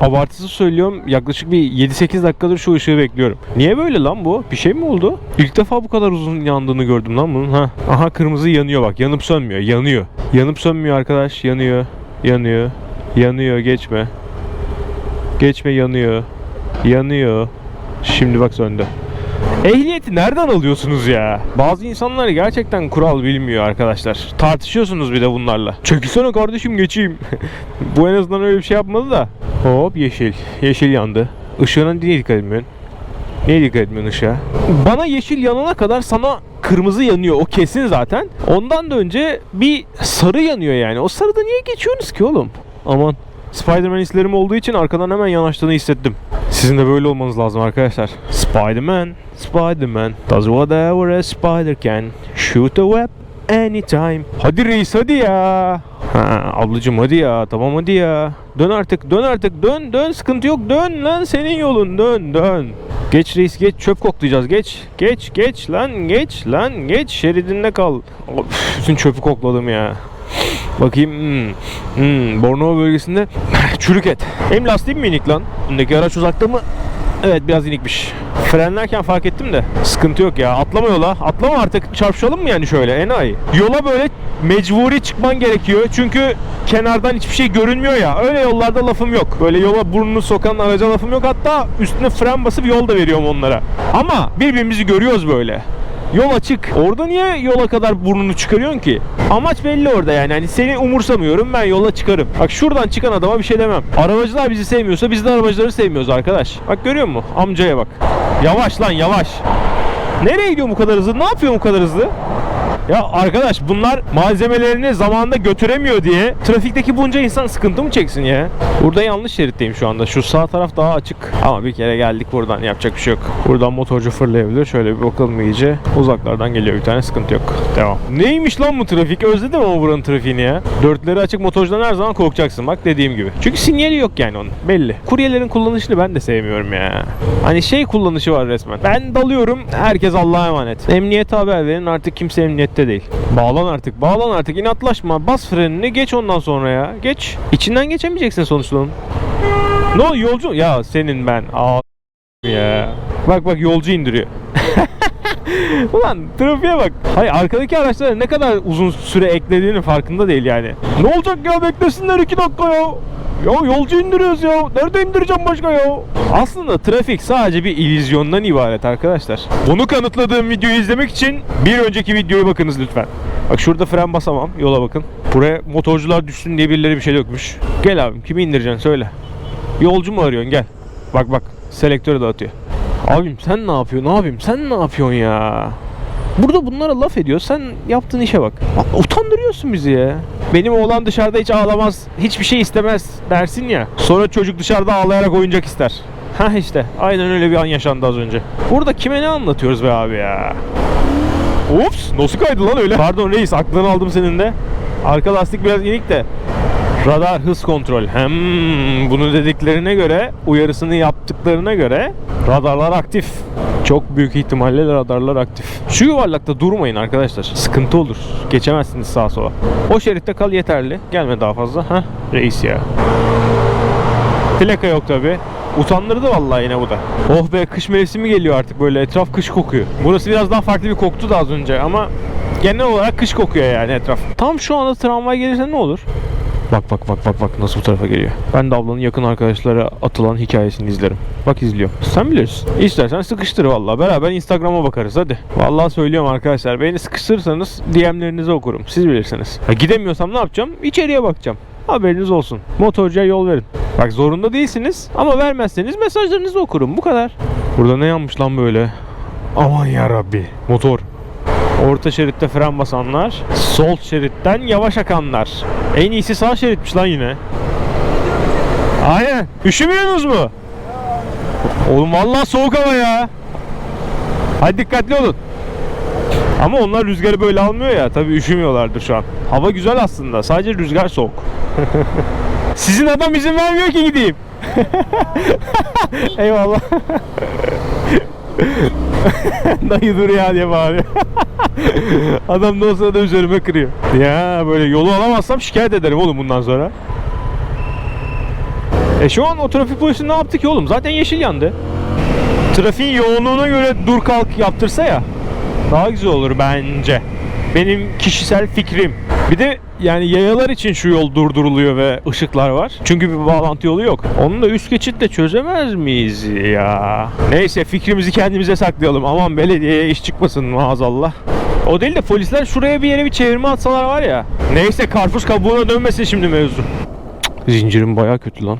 Abartısı söylüyorum yaklaşık bir 7-8 dakikadır şu ışığı bekliyorum. Niye böyle lan bu? Bir şey mi oldu? İlk defa bu kadar uzun yandığını gördüm lan bunun. Ha. Aha kırmızı yanıyor bak. Yanıp sönmüyor. Yanıyor. Yanıp sönmüyor arkadaş. Yanıyor. Yanıyor. Yanıyor. Geçme. Geçme yanıyor. Yanıyor. Şimdi bak söndü. Ehliyeti nereden alıyorsunuz ya? Bazı insanlar gerçekten kural bilmiyor arkadaşlar. Tartışıyorsunuz bir de bunlarla. Çekilsene kardeşim geçeyim. Bu en azından öyle bir şey yapmadı da. Hop yeşil. Yeşil yandı. Işığına niye dikkat etmiyorsun? Niye dikkat etmiyorsun ışığa? Bana yeşil yanana kadar sana kırmızı yanıyor. O kesin zaten. Ondan da önce bir sarı yanıyor yani. O sarıda niye geçiyorsunuz ki oğlum? Aman. Spider-Man hislerim olduğu için arkadan hemen yanaştığını hissettim. Sizin de böyle olmanız lazım arkadaşlar. Spider-Man, Spider-Man does whatever a spider can. Shoot a web anytime. Hadi reis hadi ya. Ha, ablacım hadi ya tamam hadi ya. Dön artık dön artık dön dön sıkıntı yok dön lan senin yolun dön dön. Geç reis geç çöp koklayacağız geç. Geç geç lan geç lan geç şeridinde kal. Of, bütün çöpü kokladım ya. Bakayım. Hmm. Hmm. Bornova bölgesinde çürük et. Hem lastiğim mi inik lan? Öndeki araç uzakta mı? Evet biraz inikmiş. Frenlerken fark ettim de sıkıntı yok ya. Atlama yola. Atlama artık. Çarpışalım mı yani şöyle enayi? Yola böyle mecburi çıkman gerekiyor. Çünkü kenardan hiçbir şey görünmüyor ya. Öyle yollarda lafım yok. Böyle yola burnunu sokan araca lafım yok. Hatta üstüne fren basıp yol da veriyorum onlara. Ama birbirimizi görüyoruz böyle. Yol açık. Orada niye yola kadar burnunu çıkarıyorsun ki? Amaç belli orada yani. Hani seni umursamıyorum ben yola çıkarım. Bak şuradan çıkan adama bir şey demem. Arabacılar bizi sevmiyorsa biz de arabacıları sevmiyoruz arkadaş. Bak görüyor musun? Amcaya bak. Yavaş lan yavaş. Nereye gidiyor bu kadar hızlı? Ne yapıyor bu kadar hızlı? Ya arkadaş bunlar malzemelerini zamanında götüremiyor diye trafikteki bunca insan sıkıntı mı çeksin ya? Burada yanlış şeritteyim şu anda. Şu sağ taraf daha açık. Ama bir kere geldik buradan yapacak bir şey yok. Buradan motorcu fırlayabilir. Şöyle bir bakalım iyice. Uzaklardan geliyor bir tane sıkıntı yok. Devam. Neymiş lan bu trafik? Özledim ama buranın trafiğini ya. Dörtleri açık motorcudan her zaman korkacaksın bak dediğim gibi. Çünkü sinyali yok yani onun. Belli. Kuryelerin kullanışını ben de sevmiyorum ya. Hani şey kullanışı var resmen. Ben dalıyorum. Herkes Allah'a emanet. Emniyete haber verin artık kimse emniyette değil. Bağlan artık. Bağlan artık. inatlaşma. Bas frenini geç ondan sonra ya. Geç. İçinden geçemeyeceksin sonuçta onun. Ne o yolcu? Ya senin ben. Aa ya. Bak bak yolcu indiriyor. Ulan trafiğe bak. Hayır arkadaki araçlara ne kadar uzun süre eklediğinin farkında değil yani. Ne olacak ya beklesinler iki dakika ya. Ya yolcu indiriyoruz ya. Nerede indireceğim başka ya? Aslında trafik sadece bir illüzyondan ibaret arkadaşlar. Bunu kanıtladığım videoyu izlemek için bir önceki videoya bakınız lütfen. Bak şurada fren basamam. Yola bakın. Buraya motorcular düşsün diye birileri bir şey dökmüş. Gel abim kimi indireceksin söyle. Yolcu mu arıyorsun gel. Bak bak selektörü dağıtıyor. Abim sen ne yapıyorsun abim sen ne yapıyorsun ya? Burada bunlara laf ediyor. Sen yaptığın işe bak. Utandırıyorsun bizi ya. Benim oğlan dışarıda hiç ağlamaz. Hiçbir şey istemez dersin ya. Sonra çocuk dışarıda ağlayarak oyuncak ister. Ha işte. Aynen öyle bir an yaşandı az önce. Burada kime ne anlatıyoruz be abi ya? Ups nasıl kaydı lan öyle? Pardon reis aklını aldım senin de. Arka lastik biraz inik de. Radar hız kontrol. Hem bunu dediklerine göre, uyarısını yaptıklarına göre radarlar aktif. Çok büyük ihtimalle radarlar aktif. Şu yuvarlakta durmayın arkadaşlar. Sıkıntı olur. Geçemezsiniz sağa sola. O şeritte kal yeterli. Gelme daha fazla. Ha reis ya. Plaka yok tabi. Utandırdı vallahi yine bu da. Oh be kış mevsimi geliyor artık böyle etraf kış kokuyor. Burası biraz daha farklı bir koktu da az önce ama genel olarak kış kokuyor yani etraf. Tam şu anda tramvay gelirse ne olur? Bak bak bak bak bak nasıl bu tarafa geliyor. Ben de ablanın yakın arkadaşlara atılan hikayesini izlerim. Bak izliyorum. Sen bilirsin. İstersen sıkıştır vallahi. Beraber Instagram'a bakarız hadi. Vallahi söylüyorum arkadaşlar. Beni sıkıştırırsanız DM'lerinizi okurum. Siz bilirsiniz. Ha, gidemiyorsam ne yapacağım? İçeriye bakacağım. Haberiniz olsun. Motorcuya yol verin. Bak zorunda değilsiniz ama vermezseniz mesajlarınızı okurum. Bu kadar. Burada ne yanmış lan böyle? Aman ya Rabbi. Motor. Orta şeritte fren basanlar, sol şeritten yavaş akanlar. En iyisi sağ şeritmiş lan yine. Aynen. Üşümüyorsunuz mu? Oğlum vallahi soğuk hava ya. Hadi dikkatli olun. Ama onlar rüzgarı böyle almıyor ya. Tabii üşümüyorlardır şu an. Hava güzel aslında. Sadece rüzgar soğuk. Sizin adam izin vermiyor ki gideyim. Eyvallah. Dayı dur ya diye bağırıyor. Adam da o sırada üzerime kırıyor. Ya böyle yolu alamazsam şikayet ederim oğlum bundan sonra. E şu an o trafik polisi ne yaptı ki oğlum? Zaten yeşil yandı. Trafiğin yoğunluğuna göre dur kalk yaptırsa ya daha güzel olur bence. Benim kişisel fikrim. Bir de yani yayalar için şu yol durduruluyor ve ışıklar var. Çünkü bir bağlantı yolu yok. Onu da üst geçitle çözemez miyiz ya? Neyse fikrimizi kendimize saklayalım. Aman belediyeye iş çıkmasın maazallah. O değil de polisler şuraya bir yere bir çevirme atsalar var ya. Neyse karpuz kabuğuna dönmesin şimdi mevzu. Zincirim baya kötü lan.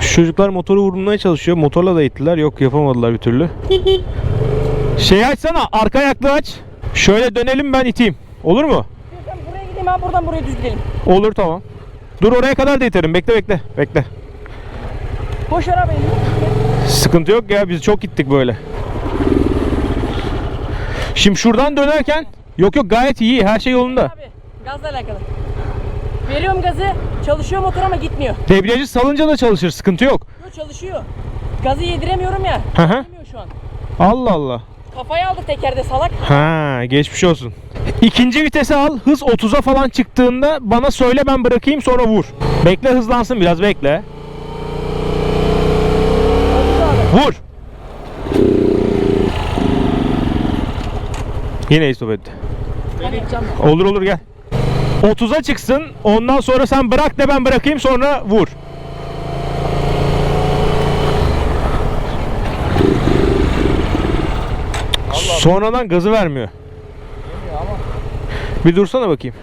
Şu çocuklar motoru vurmaya çalışıyor. Motorla da ittiler. Yok yapamadılar bir türlü. Şey açsana. Arka ayaklı aç. Şöyle dönelim ben iteyim. Olur mu? Ben buraya gideyim abi buradan buraya düz gidelim. Olur tamam. Dur oraya kadar da iterim. Bekle bekle. Bekle. Boş ver abi. Sıkıntı yok ya. Biz çok gittik böyle. Şimdi şuradan dönerken Yok yok gayet iyi. Her şey yolunda. Abi gazla alakalı. Veriyorum gazı. Çalışıyor motor ama gitmiyor. Debriyajı salınca da çalışır. Sıkıntı yok. Yok çalışıyor. Gazı yediremiyorum ya. Hı hı. Şu an. Allah Allah. Kafayı aldı tekerde salak. Ha, geçmiş olsun. İkinci vitese al. Hız 30'a falan çıktığında bana söyle ben bırakayım sonra vur. Bekle hızlansın biraz bekle. Vur. Yine stop etti. Olur olur gel. 30'a çıksın. Ondan sonra sen bırak de ben bırakayım sonra vur. Sonradan gazı vermiyor. Bir dursana bakayım.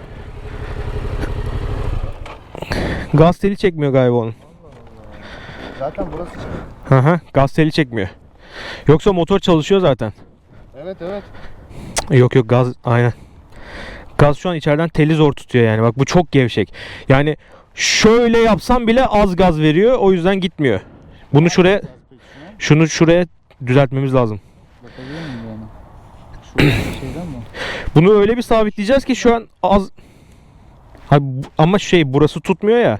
Gaz teli çekmiyor galiba onun. Zaten burası çıkıyor. Hı hı, gaz teli çekmiyor. Yoksa motor çalışıyor zaten. Evet evet. Yok yok gaz aynen. Gaz şu an içeriden teli zor tutuyor yani. Bak bu çok gevşek. Yani şöyle yapsam bile az gaz veriyor. O yüzden gitmiyor. Bunu şuraya şunu şuraya düzeltmemiz lazım. bakabilir miyim bir ona? Şu şeyden mi? Bunu öyle bir sabitleyeceğiz ki şu an az ama şey burası tutmuyor ya.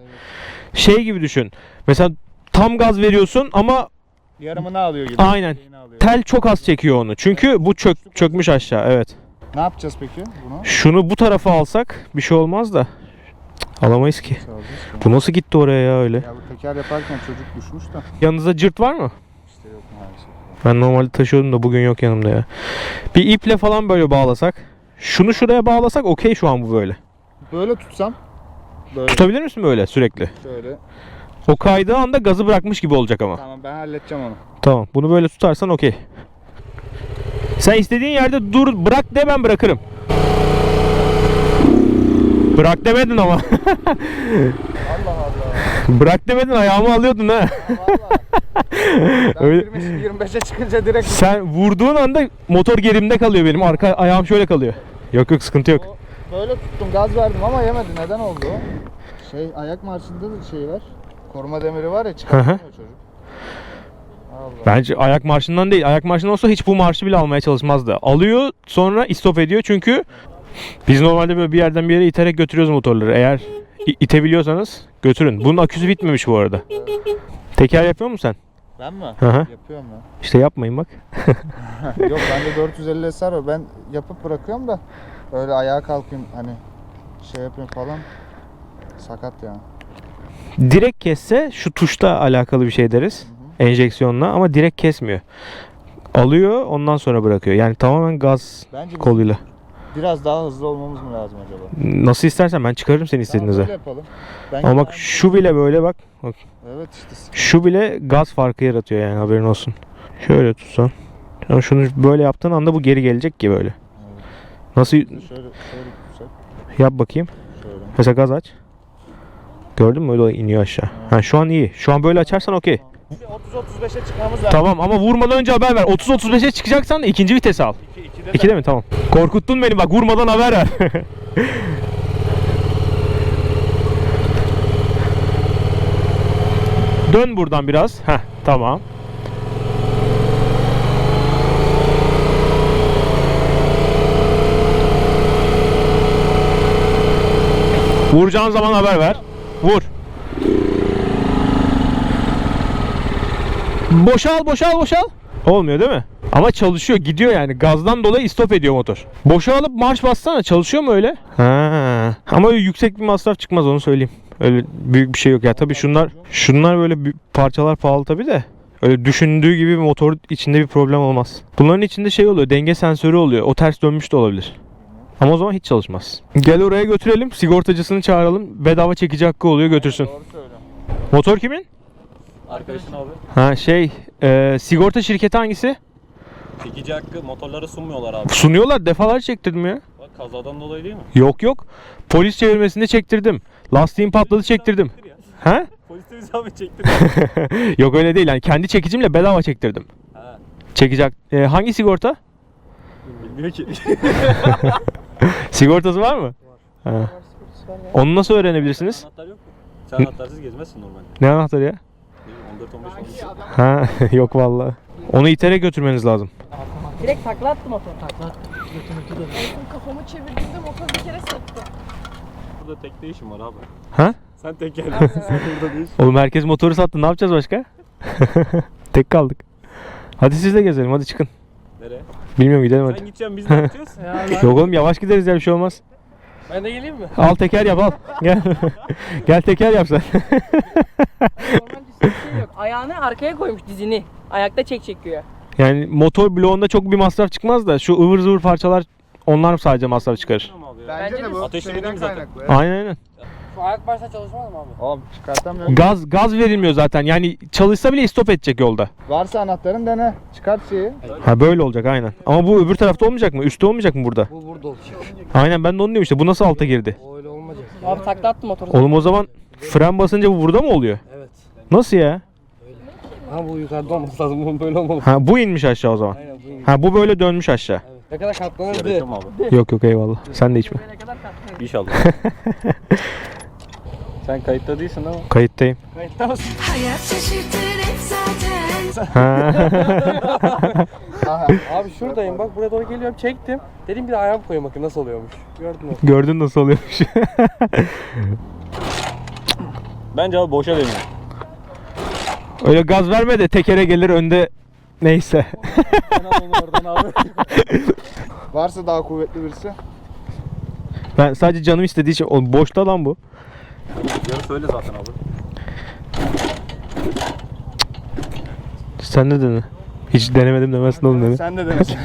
Şey gibi düşün. Mesela tam gaz veriyorsun ama Yarımını alıyor gibi. Aynen. Alıyor. tel çok az çekiyor onu. Çünkü bu çök çökmüş aşağı. Evet. Ne yapacağız peki bunu? Şunu bu tarafa alsak bir şey olmaz da. Alamayız ki. Alacağız ki? Bu nasıl gitti oraya ya öyle? Ya bu teker yaparken çocuk düşmüş da Yanınızda cırt var mı? Ben normalde taşıyordum da bugün yok yanımda ya. Bir iple falan böyle bağlasak. Şunu şuraya bağlasak okey şu an bu böyle. Böyle tutsam böyle Tutabilir misin böyle sürekli? şöyle. O kaydığı anda gazı bırakmış gibi olacak ama. Tamam ben halledeceğim onu. Tamam. Bunu böyle tutarsan okey. Sen istediğin yerde dur bırak de ben bırakırım. Bırak demedin ama. Bırak demedin ayağımı alıyordun ha. Öyle- 20 25'e çıkınca direkt Sen vurduğun anda motor gerimde kalıyor benim. Arka ayağım şöyle kalıyor. Yok yok sıkıntı yok. Böyle tuttum gaz verdim ama yemedi. Neden oldu o? Şey ayak marşında da şey var. Koruma demiri var ya çıkartamıyor çocuk. Allah. Bence ayak marşından değil. Ayak marşından olsa hiç bu marşı bile almaya çalışmazdı. Alıyor sonra istop ediyor çünkü biz normalde böyle bir yerden bir yere iterek götürüyoruz motorları. Eğer i- itebiliyorsanız götürün. Bunun aküsü bitmemiş bu arada. Teker yapıyor musun sen? Ben mi? Hı hı. Yapıyorum ya. İşte yapmayın bak. Yok bende 450 SR var. Ben yapıp bırakıyorum da öyle ayağa kalkayım hani şey yapayım falan. Sakat ya. Direkt kesse şu tuşta alakalı bir şey deriz. Enjeksiyonla ama direkt kesmiyor. Alıyor ondan sonra bırakıyor. Yani tamamen gaz Bence koluyla. Biraz daha hızlı olmamız mı lazım acaba? Nasıl istersen ben çıkarırım seni Tamam, istediğinizde. öyle yapalım. Ben Ama bak şu bile böyle bak. bak. Evet işte. Şu bile gaz farkı yaratıyor yani haberin olsun. Şöyle tutsan. Ama şunu böyle yaptığın anda bu geri gelecek ki böyle. Nasıl Şöyle şöyle tutsak. yap bakayım. Şöyle. Mesela gaz aç. Gördün mü? O da iniyor aşağı. Ha şu an iyi. Şu an böyle açarsan okey. 30-35'e çıkmamız lazım. Tamam ama vurmadan önce haber ver. 30-35'e çıkacaksan ikinci vitesi al. 2'de mi? Tamam. Korkuttun beni bak vurmadan haber ver. Dön buradan biraz. Heh tamam. Vuracağın zaman haber ver. Vur. Boşal boşal boşal. Olmuyor değil mi? Ama çalışıyor gidiyor yani gazdan dolayı istop ediyor motor. Boşa alıp marş bassana çalışıyor mu öyle? Ha. Ama yüksek bir masraf çıkmaz onu söyleyeyim. Öyle büyük bir şey yok ya. Tabii şunlar şunlar böyle parçalar pahalı tabii de. Öyle düşündüğü gibi bir motor içinde bir problem olmaz. Bunların içinde şey oluyor. Denge sensörü oluyor. O ters dönmüş de olabilir. Ama o zaman hiç çalışmaz. Gel oraya götürelim. Sigortacısını çağıralım. Bedava çekici hakkı oluyor götürsün. Doğru söyle. Motor kimin? Arkadaşın abi. Ha şey e, sigorta şirketi hangisi? Çekici hakkı motorları sunmuyorlar abi. Sunuyorlar defalarca çektirdim ya. Bak kazadan dolayı değil mi? Yok yok. Polis çevirmesinde çektirdim. Lastiğim patladı çektirdim. Ha? Pozitif isabet çektir. Yok öyle değil. Yani kendi çekicimle bedava çektirdim. ha. Çekecek. E, hangi sigorta? Bilmiyor ki. Sigortası var mı? Ha. Onu nasıl öğrenebilirsiniz? Anahtar yok mu? Sen anahtarsız gezmezsin normalde. Ne anahtarı ya? Değil mi? 14-15 olmuş. Ha yok vallahi. Onu iterek götürmeniz lazım. Direkt takla attı motor. Takla attı. Kafamı çevirdiğimde motor bir kere sekti. Burada tek değişim var abi. Ha? Sen tek geldin. Sen burada değiş. Oğlum herkes motoru sattı. Ne yapacağız başka? Tek kaldık. Hadi siz de gezelim. Hadi çıkın. Nereye? Bilmiyorum gidelim Sen hadi. gideceksin biz ne yapacağız? Yok oğlum yavaş gideriz ya bir şey olmaz. Ben de geleyim mi? Al teker yap al. Gel. Gel teker yap sen. Normal bir şey yok. Ayağını arkaya koymuş dizini. Ayakta çek çekiyor. Yani motor bloğunda çok bir masraf çıkmaz da şu ıvır zıvır parçalar onlar sadece masraf çıkarır. Bence, Bence de de bu şeyden mi zaten? kaynaklı. Evet. Aynen aynen. Şu ayak başta çalışmaz mı abi? Abi çıkartamıyorum. Gaz gaz verilmiyor zaten. Yani çalışsa bile stop edecek yolda. Varsa anahtarın dene. Çıkart şeyi. Ha böyle olacak aynen. Ama bu öbür tarafta olmayacak mı? Üstte olmayacak mı burada? Bu burada olacak. Aynen ben de onu diyorum işte. Bu nasıl alta girdi? O öyle olmayacak. Abi takla attı motoru. Oğlum o zaman fren basınca bu burada mı oluyor? Evet. Nasıl ya? Ama bu yukarıda olması lazım. Bunun böyle olmalı. Ha bu inmiş aşağı o zaman. Aynen bu. Ha bu böyle dönmüş aşağı. Evet. Ne kadar katlanırdı. Yarışım abi. Yok yok eyvallah. Sen de içme. İnşallah. Sen kayıtta değilsin ama. Kayıttayım. Kayıtta mısın? Hayat şaşırtır hep zaten. Ha. Aha. Abi şuradayım bak buraya doğru geliyorum çektim. Dedim bir de ayağımı koyayım bakayım nasıl oluyormuş. Gördün mü? Gördün nasıl oluyormuş. Bence abi boşa dönüyor. Öyle gaz verme de tekere gelir önde neyse. Oradan abi. Varsa daha kuvvetli birisi. Ben sadece canım istediği için oğlum boşta lan bu. Yarı söyle zaten abi. Sen ne dedin? Hiç denemedim demezsin oğlum dedi. Sen de denesin.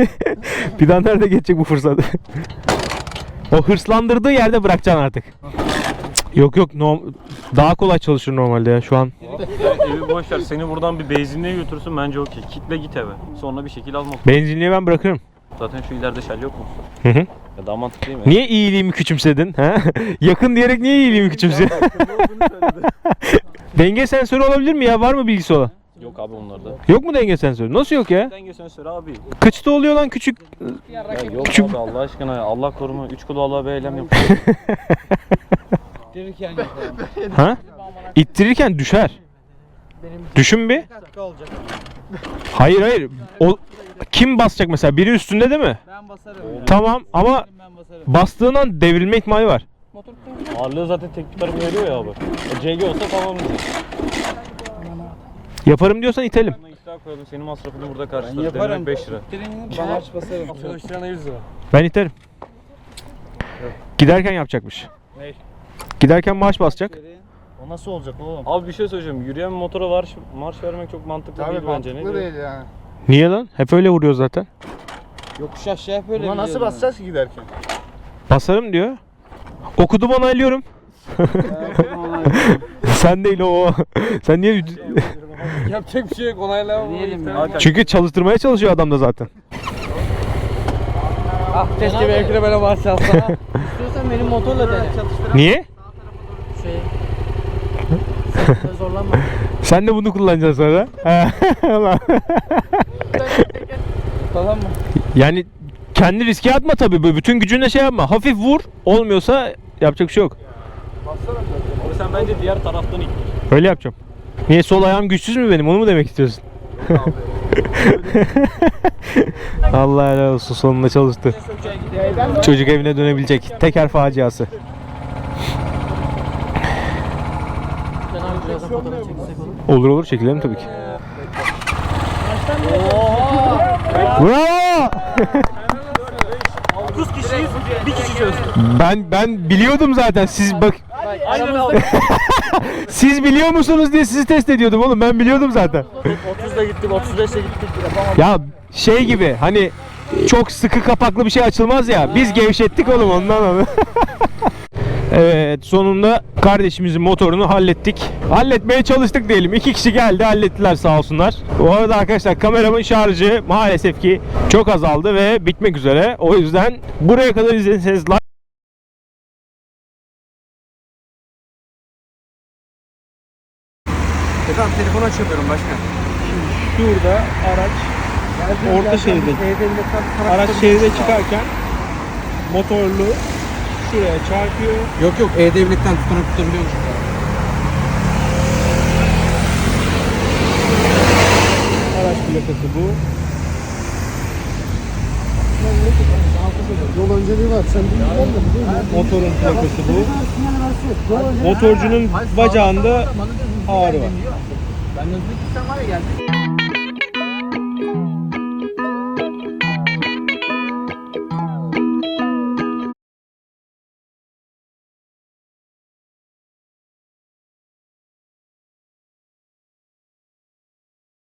Bir daha nerede geçecek bu fırsat? o hırslandırdığı yerde bırakacaksın artık. Yok yok no, daha kolay çalışır normalde ya şu an. evi boş ver. Seni buradan bir benzinliğe götürsün bence okey. Kitle git eve. Sonra bir şekil alma. Benzinliğe ben bırakırım. Zaten şu ileride şel yok mu? Hı hı. Ya daha mantıklı değil mi? Niye iyiliğimi küçümsedin? Ha? Yakın diyerek niye iyiliğimi küçümsedin? denge sensörü olabilir mi ya? Var mı bilgisi olan? Yok abi onlarda. Yok mu denge sensörü? Nasıl yok ya? Denge sensörü abi. Kaçta oluyor lan küçük? Ya yok Küçük- abi Allah aşkına ya. Allah koruma. Üç kulu Allah'a bir eylem yapıyor. Gelirken yapalım. Ha? İttirirken düşer. Düşün bir. dakika olacak. Hayır hayır. O kim basacak mesela? Biri üstünde değil mi? Ben basarım. Tamam ama Ben basarım. bastığın an devrilme ihtimali var. Ağırlığı zaten tek bir tarafı veriyor ya abi. E, CG olsa tamam diyecek. Yaparım diyorsan itelim. Sana iddia koyalım. Senin masrafını burada Ben karşılarız. yaparım. Denemek 5 lira. Ben aç basarım. Çalıştırana 100 lira. Ben iterim. Giderken yapacakmış. Ne? Giderken marş basacak. o nasıl olacak oğlum? Abi bir şey söyleyeceğim. Yürüyen motora marş, marş vermek çok mantıklı Tabii değil bence. Ne mantıklı değil yani. Niye lan? Hep öyle vuruyor zaten. Yokuş aşağı hep öyle Buna nasıl biliyorum basacağız ki giderken? Basarım diyor. Okudu bana onaylıyorum. Sen değil o. Sen niye? ben. Yapacak bir şey yok onaylamam. Çünkü çalıştırmaya çalışıyor adam da zaten. Ah keşke benimki de böyle marş alsa. istiyorsan benim motorla dene. Niye? Zorlanma. Sen de bunu kullanacaksın sonra. Falan mı? yani kendi riske atma tabii. Böyle bütün gücünle şey yapma. Hafif vur. Olmuyorsa yapacak bir şey yok. Abi sen bence diğer taraftan ittir. Öyle yapacağım. Niye sol ayağım güçsüz mü benim? Onu mu demek istiyorsun? Allah helal olsun sonunda çalıştı. Çocuk evine dönebilecek. Teker faciası. Ben abi birazdan fotoğraf çekilsek olur. Olur çekilelim tabii ki. Bravo! 30 kişiyiz. Bir kişi çözdü. Ben ben biliyordum zaten. Siz bak. Siz biliyor musunuz diye sizi test ediyordum oğlum. Ben biliyordum zaten. 30'da gittim, 35'te gittik. Ya şey gibi hani çok sıkı kapaklı bir şey açılmaz ya. Biz gevşettik oğlum ondan onu. evet sonunda kardeşimizin motorunu hallettik. Halletmeye çalıştık diyelim. İki kişi geldi hallettiler sağ olsunlar. Bu arada arkadaşlar kameramın şarjı maalesef ki çok azaldı ve bitmek üzere. O yüzden buraya kadar izlediyseniz like Tamam telefonu açamıyorum başkan. Şimdi şurada araç orta şeride. Araç şeride çıkarken motorlu şuraya çarpıyor. Yok yok E-Devlet'ten tutanak tutabiliyormuş. Araç plakası bu. Yol önceliği var. Sen Motorun plakası bu. Motorcunun bacağında ağrı var. Ben gitsem var ya geldi.